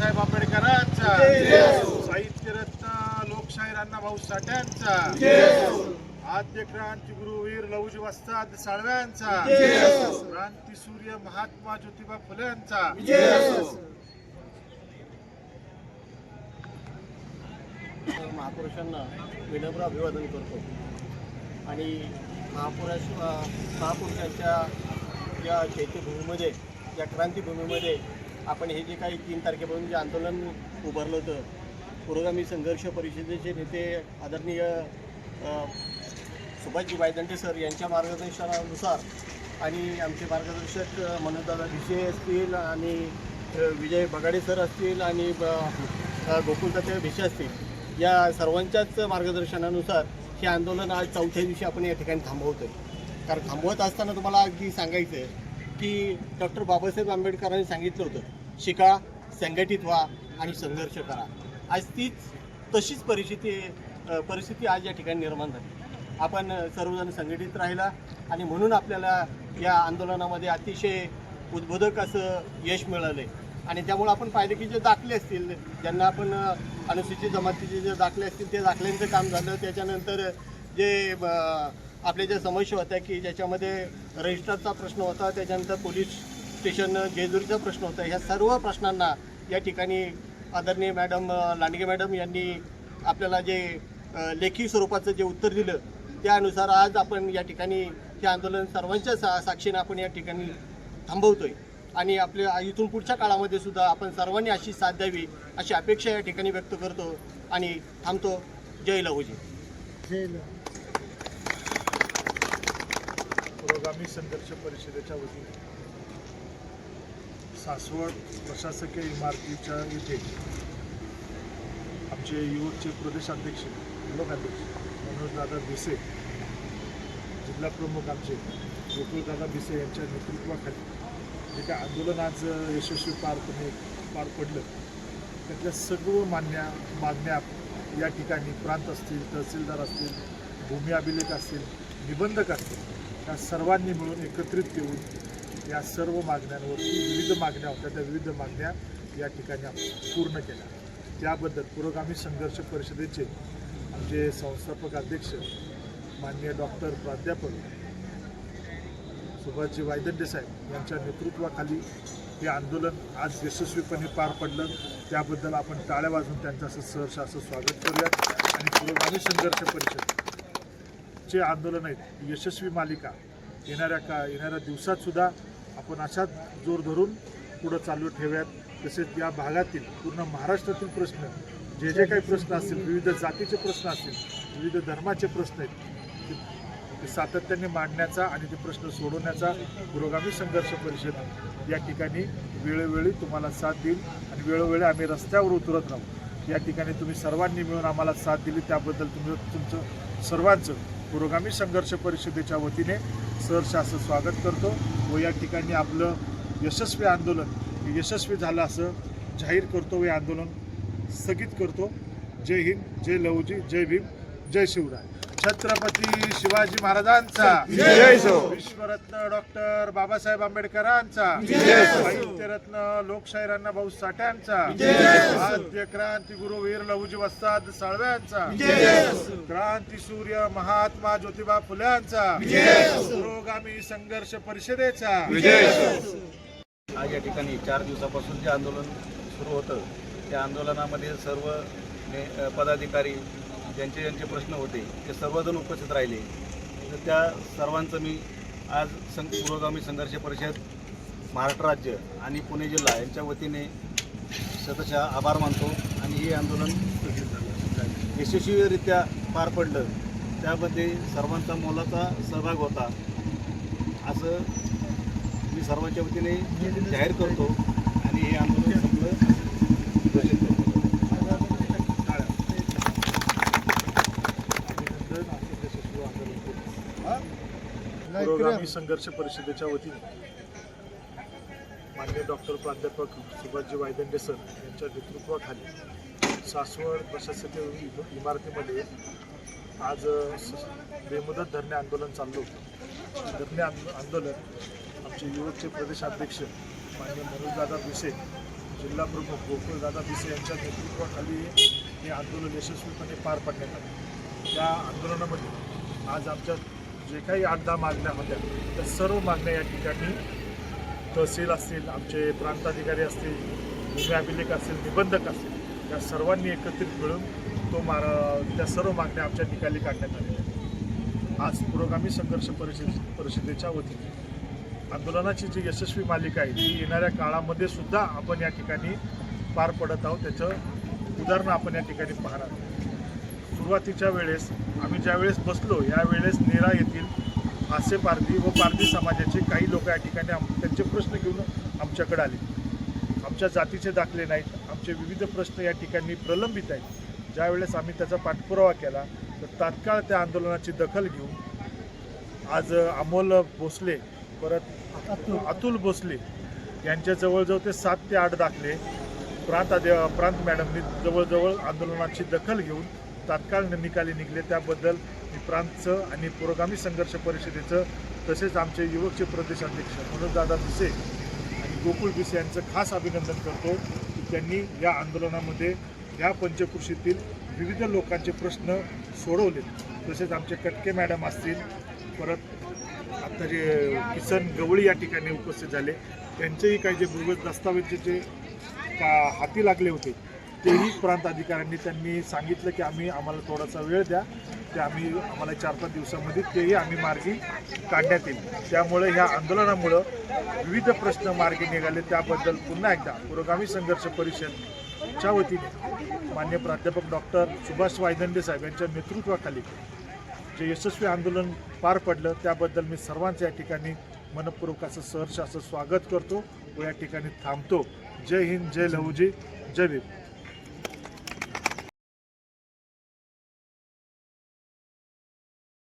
बाबासाहेब आंबेडकरांचा. साहित्यरत्न लोकशाहीर अण्णाभाऊ साठ्यांचा. आद्य क्रांतीगुरुवीर लहुजी वस्ताद साळव्यांचा. क्रांतीसूर्य महात्मा ज्योतिबा फुलेंचा. महापुरुषांना विनम्र अभिवादन करतो. आणि महापुरुष महापुरुषांच्या या चैत्यभूमीमध्ये या क्रांतीभूमीमध्ये आपण हे जे काही तीन तारखेपासून जे आंदोलन उभारलं होतं पुरोगामी संघर्ष परिषदेचे नेते आदरणीय सुभाषजी वायदंडे सर यांच्या मार्गदर्शनानुसार आणि आमचे मार्गदर्शक मनोजदादा भिसे असतील आणि विजय बगाडे सर असतील आणि ब- अ, भिसे असतील या सर्वांच्याच मार्गदर्शनानुसार हे आंदोलन आज चौथ्या दिवशी आपण या ठिकाणी थांबवतो आहे कारण थांबवत असताना तुम्हाला अगदी सांगायचं आहे की डॉक्टर बाबासाहेब आंबेडकरांनी सांगितलं होतं शिका संघटित व्हा आणि संघर्ष करा. आज तीच तशीच परिस्थिती परिस्थिती आज या ठिकाणी निर्माण झाली. आपण सर्वजण संघटित राहिला आणि म्हणून आपल्याला या आंदोलनामध्ये अतिशय उद्बोधक असं यश मिळालं आहे आणि त्यामुळे आपण पाहिलं की जे दाखले असतील ज्यांना आपण अनुसूचित जमातीचे जे दाखले असतील ते दाखल्यांचं काम झालं. त्याच्यानंतर जे आपल्या ज्या समस्या होत्या की ज्याच्यामध्ये रजिस्टरचा प्रश्न होता त्याच्यानंतर पोलीस स्टेशन जेजुरीचा प्रश्न होता. ह्या सर्व प्रश्नांना या ठिकाणी आदरणीय मॅडम लांडगे मॅडम यांनी आपल्याला जे लेखी स्वरूपाचं जे उत्तर दिलं त्यानुसार आज आपण या ठिकाणी हे आंदोलन सर्वांच्या सा साक्षीनं आपण या ठिकाणी थांबवतो आहे आणि आपल्या इथून पुढच्या काळामध्ये सुद्धा आपण सर्वांनी अशी साथ द्यावी अशी अपेक्षा या ठिकाणी व्यक्त करतो आणि थांबतो. जय लहुजी. पुरोगामी संघर्ष परिषदेच्या वतीने सासवड प्रशासकीय इमारतीच्या इथे आमचे युवकचे प्रदेशाध्यक्ष लोकाध्यक्ष मनोजदादा भिसे जिल्हा प्रमुख आमचे गोकुळदादा भिसे यांच्या नेतृत्वाखाली जे काय आंदोलन आज यशस्वी पार पडणे पार पडलं. त्यातल्या सर्व मान्या मागण्या या ठिकाणी प्रांत असतील तहसीलदार असतील भूमी अभिलेख असतील निबंधक असतील त्या सर्वांनी मिळून एकत्रित येऊन या सर्व मागण्यांवरती विविध मागण्या होत्या. त्या विविध मागण्या या ठिकाणी आपण पूर्ण केल्या. त्याबद्दल पुरोगामी संघर्ष परिषदेचे आमचे संस्थापक अध्यक्ष माननीय डॉक्टर प्राध्यापक सुभाषजी वायदंडे साहेब यांच्या नेतृत्वाखाली हे आंदोलन आज यशस्वीपणे पार पडलं. त्याबद्दल आपण टाळ्या वाजून त्यांचं असं सहर्ष असं स्वागत करूयात. आणि पुरोगामी संघर्ष परिषद चे आंदोलन आहेत यशस्वी मालिका येणाऱ्या का येणाऱ्या दिवसातसुद्धा आपण अशाच जोर धरून पुढं चालू ठेव्यात. तसेच या भागातील पूर्ण महाराष्ट्रातील प्रश्न जे जे काही प्रश्न असतील विविध जातीचे प्रश्न असतील विविध धर्माचे प्रश्न आहेत ते- ते सातत्याने मांडण्याचा आणि ते प्रश्न सोडवण्याचा पुरोगामी संघर्ष परिषद या ठिकाणी वेळोवेळी तुम्हाला साथ देईल आणि वेळोवेळी आम्ही रस्त्यावर उतरत राहू. या ठिकाणी तुम्ही सर्वांनी मिळून आम्हाला साथ दिली. त्याबद्दल तुम्ही तुमचं सर्वांचं पुरोगामी संघर्ष परिषदेच्या वतीने सहर्ष असं स्वागत करतो व या ठिकाणी आपलं यशस्वी आंदोलन यशस्वी झालं असं जाहीर करतो व हे आंदोलन स्थगित करतो. जय हिंद जय लवजी जय भीम जय शिवराय. छत्रपती शिवाजी महाराजांचा. विश्वरत्न डॉक्टर बाबासाहेब आंबेडकरांचा. साहित्यरत्न लोकशाहीर अण्णाभाऊ साठ्यांचा. आद्य क्रांती गुरुवीर लहुजी वस्ताद साळव्यांचा. क्रांती सूर्य महात्मा ज्योतिबा फुल्यांचा. पुरोगामी संघर्ष परिषदेचा. आज या ठिकाणी चार दिवसापासून जे आंदोलन सुरू होतं त्या आंदोलनामध्ये सर्व पदाधिकारी ज्यांचे ज्यांचे प्रश्न होते ते सर्वजण उपस्थित राहिले. तर त्या सर्वांचं मी आज सं पुरोगामी संघर्ष परिषद महाराष्ट्र राज्य आणि पुणे जिल्हा यांच्या वतीने शतशः आभार मानतो आणि हे आंदोलन यशस्वीरित्या पार पडलं. त्यामध्ये सर्वांचा मोलाचा सहभाग होता. असं मी सर्वांच्या वतीने जाहीर करतो आणि हे आंदोलन संपलं घोषित करतो अभिनंदन असं यशस्वी आंदोलन करू. पुरोगामी संघर्ष परिषदेच्या वतीने मान्य डॉक्टर प्राध्यापक सुभाषजी वायदंडे सर यांच्या नेतृत्वाखाली सासवड प्रशासकीय इमारतीमध्ये आज बेमुदत धरणे आंदोलन चाललं होतं. धरणे आंदो- आंदोलन आमचे युवकचे प्रदेशाध्यक्ष मान्य मनोजदादा भिसे जिल्हा प्रमुख गोकुळदादा भिसे यांच्या नेतृत्वाखाली हे आंदोलन यशस्वीपणे पार पाडण्यात आले. त्या आंदोलनामध्ये आज आमच्या जे काही आठ दहा मागण्या होत्या त्या सर्व मागण्या या ठिकाणी तहसील असतील आमचे प्रांताधिकारी असतील भूमी अभिलेख असतील निबंधक असतील या सर्वांनी एकत्रित मिळून तो मार त्या सर्व मागण्या आमच्या निकाली काढण्यात आलेल्या आज पुरोगामी संघर्ष परिषद परिषदेच्या वतीने आंदोलनाची जी यशस्वी मालिका आहे ती येणाऱ्या काळामध्ये सुद्धा आपण या ठिकाणी पार पडत आहोत त्याचं उदाहरणं आपण या ठिकाणी पाहणार आहोत. सुरुवातीच्या वेळेस आम्ही ज्यावेळेस बसलो यावेळेस नेरा येथील हास्य पारधी व पारधी समाजाचे काही लोक या ठिकाणी आम त्यांचे प्रश्न घेऊन आमच्याकडे आले. आमच्या जातीचे दाखले नाहीत आमचे विविध प्रश्न या ठिकाणी प्रलंबित आहेत. ज्यावेळेस आम्ही त्याचा पाठपुरावा केला तर तात्काळ त्या आंदोलनाची दखल घेऊन आज अमोल भोसले परत अतुल भोसले यांच्या जवळजवळ ते सात ते आठ दाखले प्रांत प्रांत मॅडमनी जवळजवळ आंदोलनाची दखल घेऊन तात्काळ निकाली निघले. त्याबद्दल मी प्रांतचं आणि पुरोगामी संघर्ष परिषदेचं तसेच आमचे युवकचे प्रदेशाध्यक्ष मनोजदादा भिसे आणि गोकुळ भिसे यांचं खास अभिनंदन करतो की त्यांनी या आंदोलनामध्ये या पंचकृषीतील विविध लोकांचे प्रश्न सोडवले. तसेच आमचे कटके मॅडम असतील परत आता जे किसन गवळी या ठिकाणी उपस्थित झाले त्यांचेही काही जे बोगस दस्तावेजचे जे का हाती लागले होते तेही प्रांत अधिकाऱ्यांनी त्यांनी सांगितलं की आम्ही आम्हाला थोडासा वेळ द्या. ते आम्ही आम्हाला चार पाच दिवसामध्ये तेही आम्ही मार्गी काढण्यात येईल. त्यामुळे ह्या आंदोलनामुळं विविध प्रश्न मार्गी निघाले. त्याबद्दल पुन्हा एकदा पुरोगामी संघर्ष परिषदच्या वतीने मान्य प्राध्यापक डॉक्टर सुभाष वायदंडे साहेब यांच्या नेतृत्वाखाली जे यशस्वी आंदोलन पार पडलं त्याबद्दल मी सर्वांचं या ठिकाणी मनपूर्वक असं सहर्ष असं स्वागत करतो व या ठिकाणी थांबतो. जय हिंद जय लहूजी जय भीम.